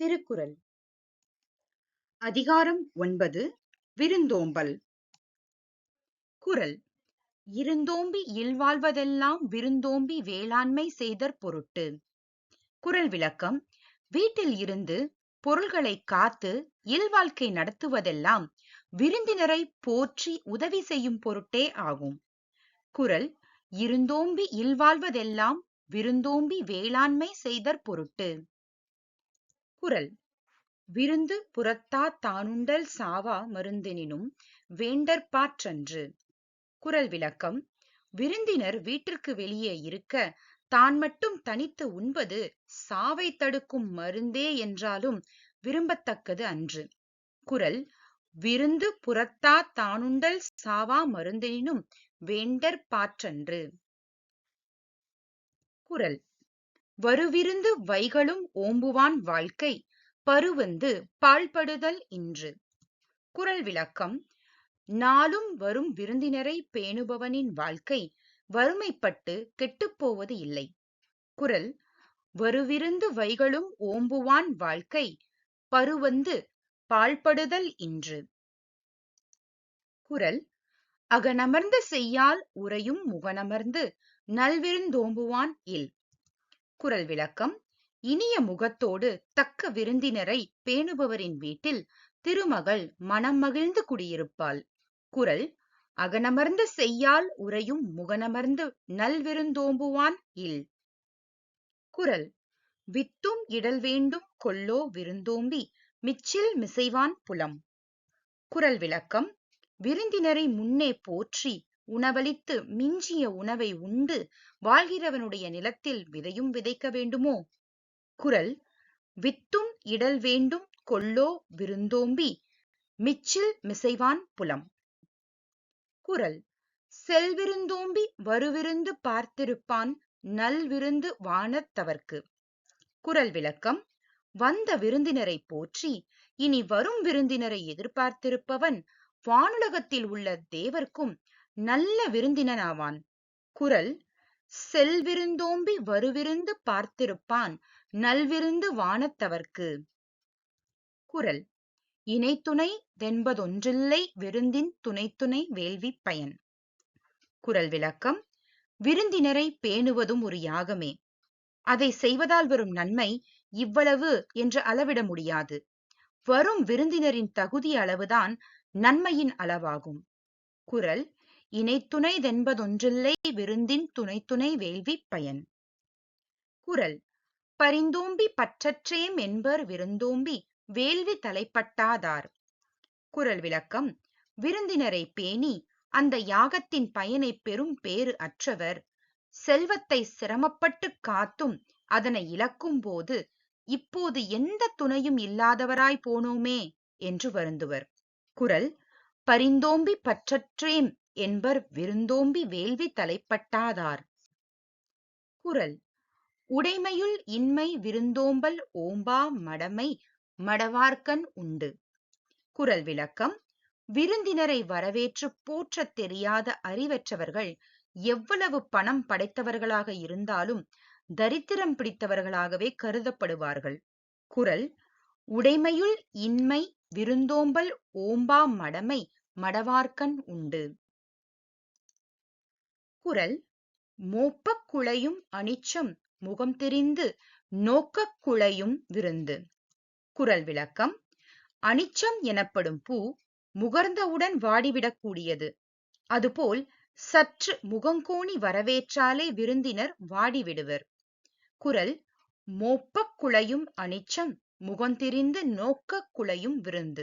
திருக்குறள். அதிகாரம் ஒன்பது விருந்தோம்பல். குரல் இருந்தோம்பி இல்வாழ்வதெல்லாம் விருந்தோம்பி வேளாண்மை செய்தற் பொருட்டு. குரல் விளக்கம். வீட்டில் இருந்து பொருள்களை காத்து இல்வாழ்க்கை நடத்துவதெல்லாம் விருந்தினரை போற்றி உதவி செய்யும் பொருட்டே ஆகும். குரல் இருந்தோம்பி இல்வாழ்வதெல்லாம் விருந்தோம்பி வேளாண்மை செய்தற் பொருட்டு. குரல். விருந்து புறத்தா தானுண்டல் சாவா மருந்தெனினும் வேண்டற்பாற்றன்று குரல் விளக்கம். விருந்தினர் வீட்டிற்கு வெளியே இருக்க தான் மட்டும் தனித்து உண்பது சாவை தடுக்கும் மருந்தே என்றாலும் விரும்பத்தக்கது அன்று. குரல். விருந்து புறத்தா தானுண்டல் சாவா மருந்தெனினும் வேண்டற்பாற்றன்று குரல். வருவிருந்து வைகளும் ஓம்புவான் வாழ்க்கை பருவந்து பாழ்படுதல் இன்று. குரல் விளக்கம் நாளும் வரும் விருந்தினரை பேணுபவனின் வாழ்க்கை வறுமைப்பட்டு கெட்டுப்போவது இல்லை. குரல் வருவிருந்து வைகளும் ஓம்புவான் வாழ்க்கை பருவந்து பாழ்படுதல் இன்று. குரல் அகனமர்ந்து செய்யால் உறையும் முகனமர்ந்து நல்விருந்தோம்புவான் இல். குரல் விளக்கம். இனிய முகத்தோடு தக்க விருந்தினரை பேணுபவரின் வீட்டில் திருமகள் மனம் மகிழ்ந்து குடியிருப்பாள். குரல் அகனமர்ந்து செய்யால் உறையும் முகனமர்ந்து நல்விருந்தோம்புவான் இல். குரல் வித்தும் இடல் வேண்டும் கொல்லோ விருந்தோம்பி மிச்சில் மிசைவான் புலம். குரல் விளக்கம் விருந்தினரை முன்னே போற்றி உணவளித்து மிஞ்சிய உணவை உண்டு வாழ்கிறவனுடைய நிலத்தில் விதையும் விதைக்க வேண்டுமோ? குரல் வித்தும் இடல் வேண்டும் கொல்லோ விருந்தோம்பி மிச்சில் மிசைவான் புலம் குரல் செல்விருந்தோம்பி வருவிருந்து பார்த்திருப்பான் நல்விருந்து வானத்தவர்க்கு குரல் விளக்கம் வந்த விருந்தினரை போற்றி இனி வரும் விருந்தினரை எதிர்பார்த்திருப்பவன் வானுலகத்தில் உள்ள தேவர்க்கும் நல்ல விருந்தினனாவான். குரல் செல்விருந்தோம்பி வருவிருந்து பார்த்திருப்பான் நல்விருந்து வானத்தவர்க்கு குரல் இணைத்துணை தென்பதொன்றில்லை விருந்தின் துணைத்துணை வேள்வி பயன் குரல் விளக்கம் விருந்தினரை பேணுவதும் ஒரு யாகமே. அதை செய்வதால் வரும் நன்மை இவ்வளவு என்று அளவிட முடியாது. வரும் விருந்தினரின் தகுதி அளவுதான் நன்மையின் அளவாகும் குரல் இணைத்துணை தென்பதொன்றில்லை விருந்தின் துணைத்துணை வேள்வி பயன். குரல். பரிந்தோம்பி பற்றற்றேம் என்பர் விருந்தோம்பி வேள்வி தலைப்பட்டாதார். குரல் விளக்கம். விருந்தினரை பேணி அந்த யாகத்தின் பயனை பெறும் பேறு அற்றவர். செல்வத்தை சிரமப்பட்டு காத்தும் அதனை இழக்கும் போது இப்போது எந்த துணையும் இல்லாதவராய் போனோமே என்று வருந்துவர். குரல். பரிந்தோம்பி பற்றற்றேம் என்பர் விருந்தோம்பி வேள்வி தலைப்பட்டாதார். குறள் உடைமையுள் இன்மை விருந்தோம்பல் ஓம்பா மடமை மடவார்க்கன் உண்டு. குறள் விளக்கம். விருந்தினரை வரவேற்று போற்றத் தெரியாத அறிவற்றவர்கள் எவ்வளவு பணம் படைத்தவர்களாக இருந்தாலும் தரித்திரம் பிடித்தவர்களாகவே கருதப்படுவார்கள். குறள் உடைமையுள் இன்மை விருந்தோம்பல் ஓம்பா மடமை மடவார்க்கன் உண்டு. குரல் மோப்பக் குழையும் அனிச்சம் முகம் தெரிந்து நோக்கக் குழையும் விருந்து குரல் விளக்கம் அனிச்சம் எனப்படும் பூ முகர்ந்தவுடன் வாடிவிடக்கூடியது அதுபோல் சற்று முகங்கோணி வரவேற்றாலே விருந்தினர் வாடிவிடுவர் குரல் மோப்பக் குழையும் அனிச்சம் முகந்திரிந்து நோக்கக் குழையும் விருந்து